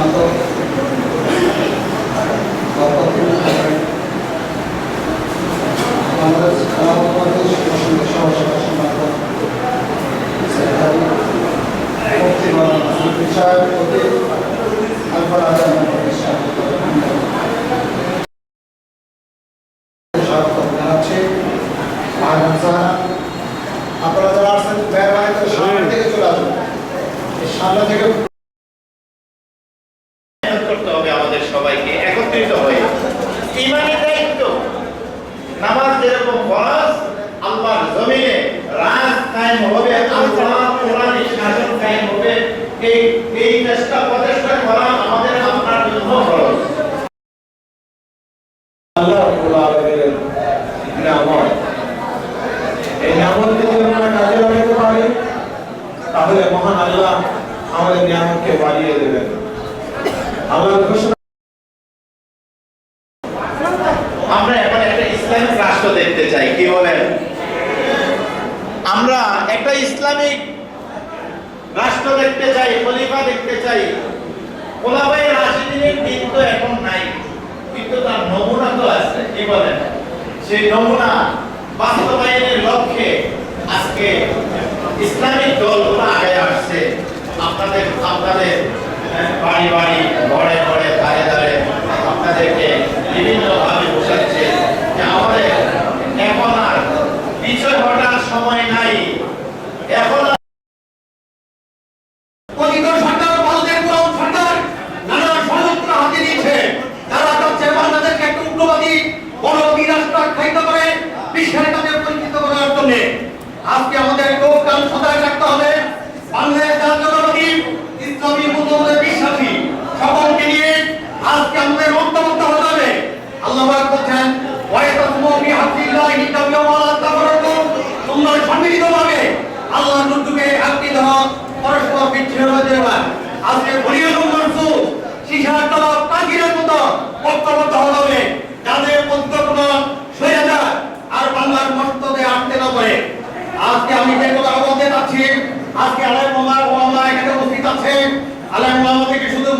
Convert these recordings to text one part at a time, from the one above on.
Santo নামাজ যেরকম ফরজ, আল্লাহর জমিনে রাজ কায়েম হবে, আল্লাহ কোরআনের শাসন কায়েম হবে, এই এই চেষ্টা প্রচেষ্টা করা আমাদের আপনার জন্য ফরজ। আল্লাহ রাব্বুল আলামিনের নিয়ামত। এই নিয়ামতকে যদি আমরা কাজে লাগাতে পারি, তাহলে মহান আল্লাহ আমাদের নিয়ামতকে বাড়িয়ে দেবেন। আল্লাহর ঘোষণা আমরা এখন একটা ইসলামিক রাষ্ট্র দেখতে চাই কি বলেন আমরা একটা ইসলামিক রাষ্ট্র দেখতে চাই, খলিফা দেখতে চাই। রাশিদিনের দিন তো এখন নাই, কিন্তু তার নমুনা তো আছে, কি বলেন? সেই নমুনা বাস্তবায়নের লক্ষ্যে আজকে ইসলামিক দলগুলো আগে আসছে। আপনাদের আপনাদের বাড়ি বাড়ি, ঘরে ঘরে, ধারে ধারে আপনাদেরকে বিভিন্ন ভাবে বোঝাচ্ছে যে আমাদের এখন আর পিছনে হটার সময় নাই এখন আর কথিত সরকার ভারতের পুরো সরকার নানা ষড়যন্ত্র হাতে নিয়েছে। তারা চাচ্ছে বাংলাদেশকে একটা করে, বিশ্বের পরিচিত করার জন্য। আজকে আমাদের চোখ কান সদায় রাখতে হবে বাংলাদেশ জাতীয়তাবাদী ইসলামী মূল্যবোধে বিশ্বাসী সকলকে নিয়ে আজকে আমাদের ঐক্যবদ্ধ হতে হবে আল্লাহ পাক বলছেন ওয়াইতাসমু বিহাব্বিল্লাহি তাবিয়াওয়ালা তাবারাকু তোমরা সম্মিলিতভাবে আল্লাহর নুরযুগে আঁকড়ে ধরো পরস্পর বিচ্ছিন্ন হয়ে যাবে আজকে ঘুরিয়ে মনসু শিশার তলা পাখিরের মতো ঐক্যবদ্ধ হতে হবে যাদের পরিকল্পনা সরে যায় আর বাংলার মস্তকে আটকে না পড়ে আজকে আমি যে কথা বলতে চাচ্ছি আজকে আলাই মামা ওমামা এখানে উপস্থিত আছে আলাই মামা থেকে শুধু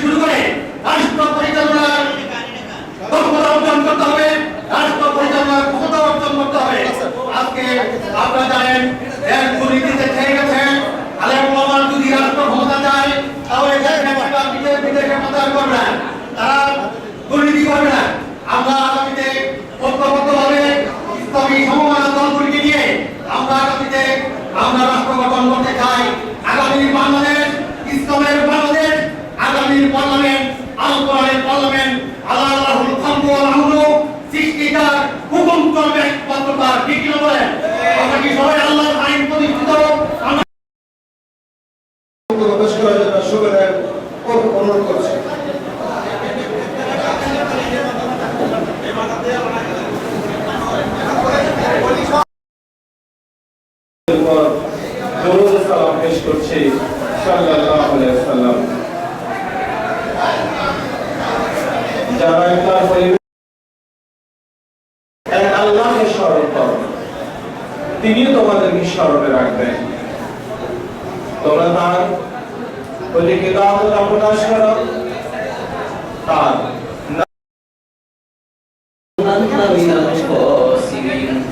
শুরু করে রাষ্ট্র পরিচালনার অর্জন করতে হবে। রাষ্ট্র পরিচালনার অর্জন করতে হবে। আজকে আপনারা যদি রাষ্ট্র চায়, তাহলে বিদেশ, বিদেশে প্রচার করবে না। তারা দুর্নীতি করবে না। আমরা আগামীতে ঐক্যবদ্ধভাবে ইসলামী সমমান দলগুলিকে নিয়ে আমরা আগামীতে আমরা রাষ্ট্র গঠন করতে চাই। আগামী বাংলাদেশ, ইসলামের বাংলাদেশ আগামীর পার্লামেন্ট আল কোরআনের পার্লামেন্ট, আল্লাহ আল্লাহুল আমরু সৃষ্টিকার হুকুম করবে একমাত্র তার, ঠিক বলেন? কি সবাই আল্লাহর আইন প্রতিষ্ঠিত আমরা বক্তব্য পেশ করার জন্য সুবেদার অনুরোধ করছি দরুদ সালাম পেশ করছি সাল্লাল্লাহু আলাইহি ওয়াসাল্লাম যারা ইফতার পরিবেশ এক আল্লাহকে স্মরণ করো তিনি তোমাদেরকে স্মরণে রাখবেন তোমরা তার প্রতি কৃতজ্ঞতা প্রকাশ করো তার أنت من الخاسرين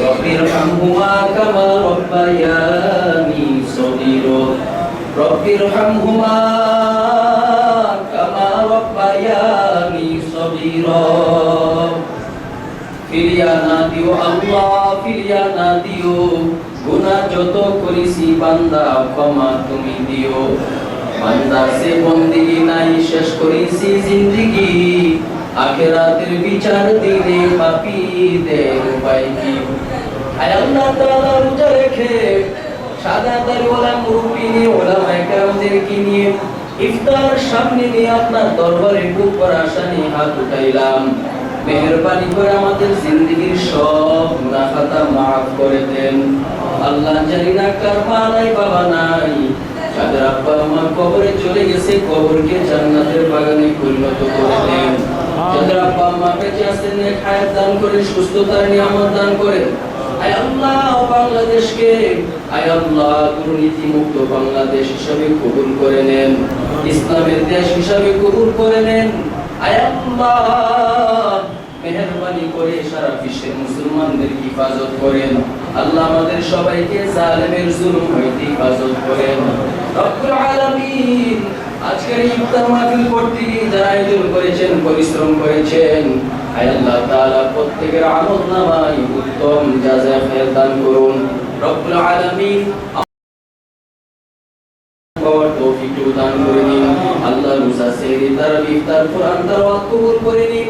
رب ارحمهما كما ربياني صغيرا رب ارحمهما كما ربياني صغيرا ফিরিয়া না দিও আল্লাহ ফিরিয়া না দিও গুনাহ যত করেছি বান্দা ক্ষমা তুমি দিও বান্দা সে বন্দিগি নাই শেষ করেছি জিন্দিগি আখেরাতের বিচার দিনে পাপীদের উপায় কি আয় আল্লাহ তাআলা রোজা রেখে মা কবরে চলে গেছে, কবরকে জান্নাতের বাগানে পরিণত করে দেন। যাদের আব্বা নেক দান করে সুস্থতার নিয়ামত দান করে আয় আল্লাহ বাংলাদেশকে আয় আল্লাহ দুর্নীতি মুক্ত বাংলাদেশ হিসাবে কবুল করে নেন। ইসলামের দেশ হিসাবে কবুল করে নেন। আয় আল্লাহ মেহরবানি করে সারা বিশ্বের মুসলমানদের হিফাজত করেন। আল্লাহ আমাদের সবাইকে জালেমের জুলুম হইতে হিফাজত করেন। রব্বুল আলামিন আজকের এই ইফতার মাহফিল করতে গিয়ে যারা আয়োজন করেছেন, পরিশ্রম করেছেন, আয় আল্লাহ তাআলা প্রত্যেকের আমল নামায় উত্তম জাযা খায়র দান করুন। রব্বুল আলামিন তৌফিক দান করে দিন। আল্লাহ রুসা সেহরি তারাবি ইফতার কোরআন তেলাওয়াত কবুল করে নিন।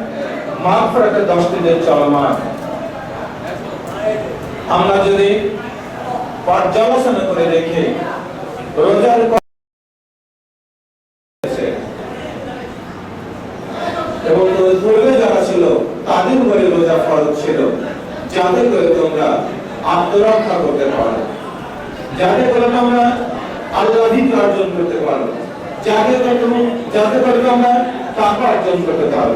মাগফিরাতের দশটি দিন চলমান। আমরা যদি পর্যালোচনা করে দেখি, রোজার এবং পূর্বে যারা ছিল, তাদের উপরে রোজা ফরজ ছিল, যাতে করে তোমরা আত্মরক্ষা করতে পারো। যাতে করে আমরা আল্লাহ অর্জন করতে পারো। যাতে করে যাতে করে আমরা টাকা অর্জন করতে পারো।